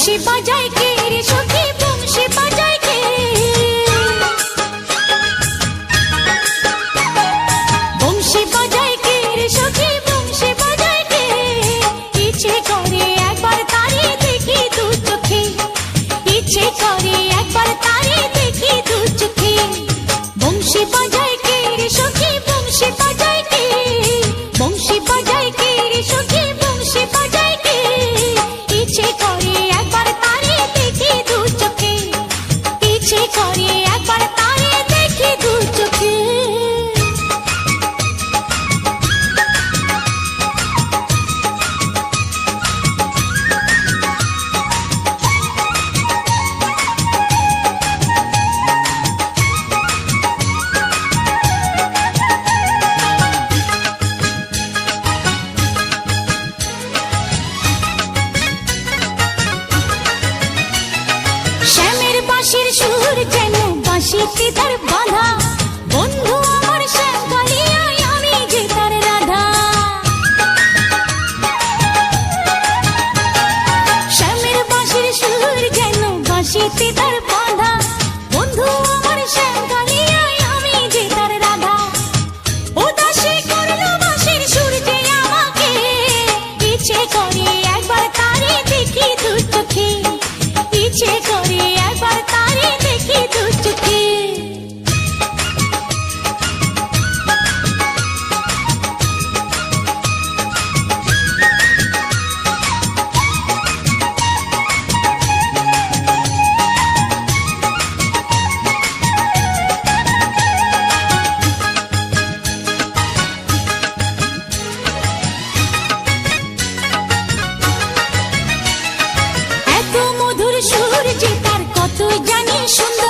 she bites. চোখে তার বাধা। তুই জানিস সুন্দর